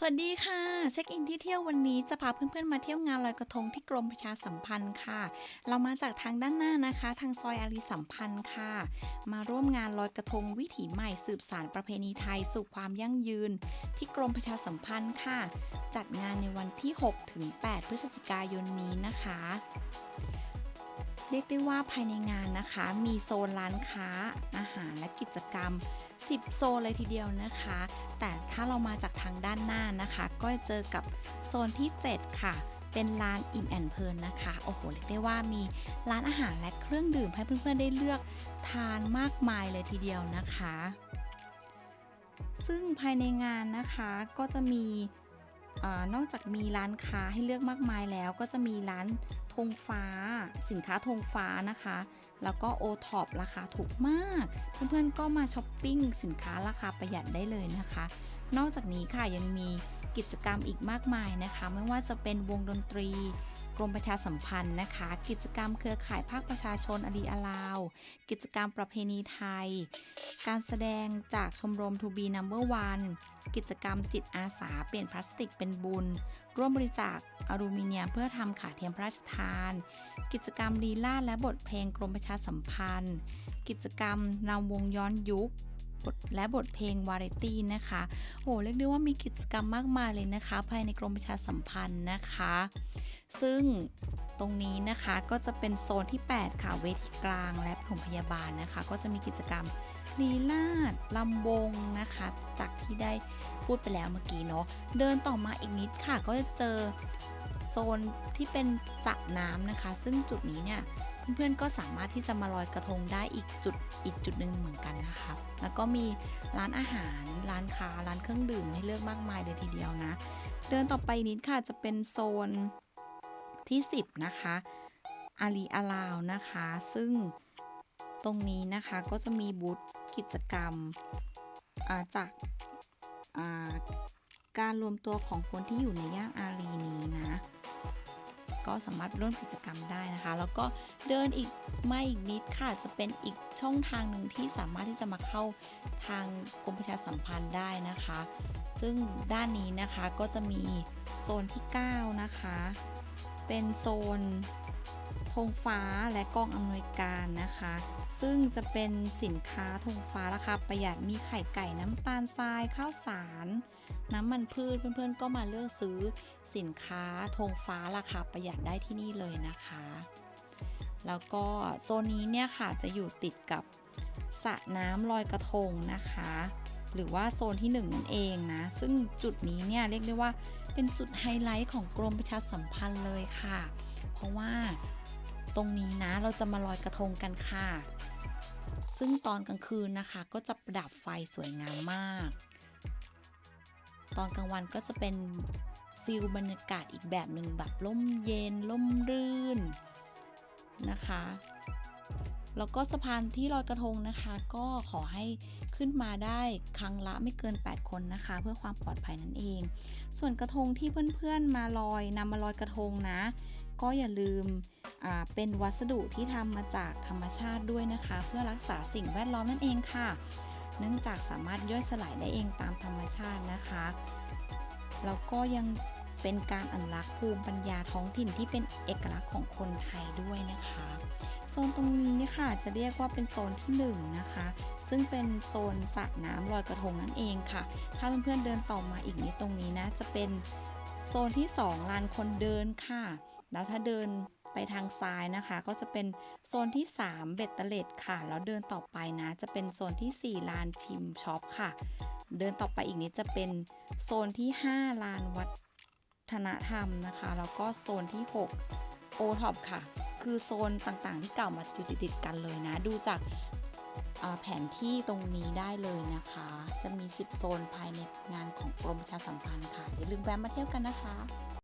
สวัสดีค่ะ เช็คอินที่เที่ยววันนี้จะพาเพื่อนๆมาเที่ยวงานลอยกระทงที่กรมประชาสัมพันธ์ค่ะ เรามาจากทางด้านหน้านะคะ ทางซอยอารีสัมพันธ์ค่ะ มาร่วมงานลอยกระทงวิถีใหม่สืบสานประเพณีไทยสู่ความยั่งยืน ที่กรมประชาสัมพันธ์ค่ะ จัดงานในวันที่ 6 ถึง 8 พฤศจิกายนนี้นะคะ เรียกได้ว่าภายในงานนะคะ มีโซนร้านค้าอาหารและกิจกรรม 10 โซนเลยทีเดียวนะคะ แต่ถ้าเรามาจากทางด้านหน้านะคะ ก็จะเจอกับโซนที่ 7 ค่ะเป็นร้านอิ่มแอนเพลินนะคะ โอ้โห เรียกได้ว่ามีร้านอาหารและเครื่องดื่มให้เพื่อนๆได้เลือกทานมากมายเลยทีเดียวนะคะ ซึ่งภายในงานนะคะก็จะมี อนอกจากมีร้านค้าให้เลือกมากมายแล้วก็จะมีร้านธงฟ้า สินค้าธงฟ้านะคะ แล้วก็โอท็อปราคาถูกมาก เพื่อนๆก็มาช้อปปิ้งสินค้าราคาประหยัดได้เลยนะคะ นอกจากนี้ค่ะยังมีกิจกรรมอีกมากมายนะคะ ไม่ว่าจะเป็นวงดนตรี กรมประชาสัมพันธ์นะคะ กิจกรรมเครือข่ายภาคประชาชนอดีอลาว กิจกรรมประเพณีไทย การแสดงจากชมรม To Be Number One กิจกรรมจิตอาสาเปลี่ยนพลาสติกเป็นบุญ ร่วมบริจาคอลูมิเนียมเพื่อทำขาเทียมพระราชทาน กิจกรรมลีลาและบทเพลงกรมประชาสัมพันธ์ กิจกรรมนำวงย้อนยุคบทและบทเพลงวาไรตี้นะคะโอ้เรียกได้ว่ามีกิจกรรมมากมายเลยนะคะ ภายในกรมประชาสัมพันธ์นะคะ ซึ่งตรงนี้นะคะก็จะเป็นโซนที่ 8 ค่ะเวทีกลางและปฐมพยาบาลนะคะ ก็จะมีกิจกรรมลีลาดลำวงนะคะ จากที่ได้พูดไปแล้วเมื่อกี้เนาะเดินต่อมาอีกนิดค่ะ ก็จะเจอโซนที่เป็นสระน้ำนะคะ ซึ่งจุดนี้เนี่ยเพื่อนๆก็สามารถที่จะมาลอยกระทงได้อีกจุดอีกจุดหนึ่งเหมือนกันนะคะ แล้วก็มีร้านอาหาร ร้านค้า ร้านเครื่องดื่มให้เลือกมากมายเลยทีเดียวนะ เดินต่อไปนิดค่ะจะเป็นโซน ที่ 10 นะคะอารีอาลาวนะคะ ซึ่งตรงนี้นะคะก็จะมีบูธกิจกรรมาจากาการรวมตัวของคนที่อยู่ในย่านอารีนี้นะ ก็สามารถร่วมกิจกรรมได้นะคะ แล้วก็เดินอีกไม่อีกนิดค่ะจะเป็นอีกช่องทางหนึ่งที่สามารถที่จะมาเข้าทางกรมประชาสัมพันธ์ได้นะคะ ซึ่งด้านนี้นะคะก็จะมีโซนที่ 9 นะคะ เป็นโซนธงฟ้าและกองอำนวยการนะคะ ซึ่งจะเป็นสินค้าธงฟ้าราคาประหยัดมีไข่ไก่น้ำตาลทรายข้าวสาร น้ำมันพืชเพื่อนๆ ก็มาเลือกซื้อสินค้าธงฟ้าราคาประหยัดได้ที่นี่เลยนะคะ แล้วก็โซนนี้เนี่ยค่ะจะอยู่ติดกับสระน้ำลอยกระทงนะคะ หรือว่าโซนที่ 1 นั่นเองนะ ซึ่งจุดนี้เนี่ยเรียกได้ว่าเป็นจุดไฮไลท์ของกรมประชาสัมพันธ์เลยค่ะ เพราะว่าตรงนี้นะเราจะมาลอยกระทงกันค่ะ ซึ่งตอนกลางคืนนะคะก็จะประดับไฟสวยงามมาก ตอนกลางวันก็จะเป็นฟิลบรรยากาศอีกแบบหนึ่งแบบร่มเย็นร่มรื่นนะคะ แล้วก็สะพานที่ลอยกระทงนะคะ ก็ขอให้ขึ้นมาได้ครั้งละไม่เกิน 8 คนนะคะ เพื่อความปลอดภัยนั่นเอง ส่วนกระทงที่เพื่อนๆมาลอยนำมาลอยกระทงนะ ก็อย่าลืมเป็นวัสดุที่ทำมาจากธรรมชาติด้วยนะคะ เพื่อรักษาสิ่งแวดล้อมนั่นเองค่ะ เนื่องจากสามารถย่อยสลายได้เองตามธรรมชาตินะคะแล้วก็ยัง เป็นการอนุรักษ์ภูมิปัญญาท้องถิ่นที่เป็นเอกลักษณ์ของคนไทยด้วยนะคะ โซนตรงนี้เนี่ยค่ะจะเรียกว่าเป็นโซนที่1นงนะคะ ซึ่งเป็นโซนสระน้ำลอยกระทงนั่นเองค่ะ ถ้าเพื่อนๆเดินต่อมาอีกนิดตรงนี้นะ จะเป็นโซนที่ 2 ลานคนเดินค่ะ แล้วถ้าเดินไปทางซ้ายนะคะ ก็จะเป็นโซนที่ 3 เบ็ดเตล็ดค่ะ แล้วเดินต่อไปนะ จะเป็นโซนที่ 4 ลานชิมช็อปค่ะ เดินต่อไปอีกนิดจะเป็นโซนที่ 5 ลานวัด ฒนธรรมนะคะ แล้วก็โซนที่ 6 โอท็อปค่ะ คือโซนต่างๆ ที่เก่ามาอยู่ติดๆกันเลยนะ ดูจากแผนที่ตรงนี้ได้เลยนะคะ จะมี 10 โซนภายในงานของกรมประชาสัมพันธ์ค่ะ อย่าลืมแวะมาเที่ยวกันนะคะ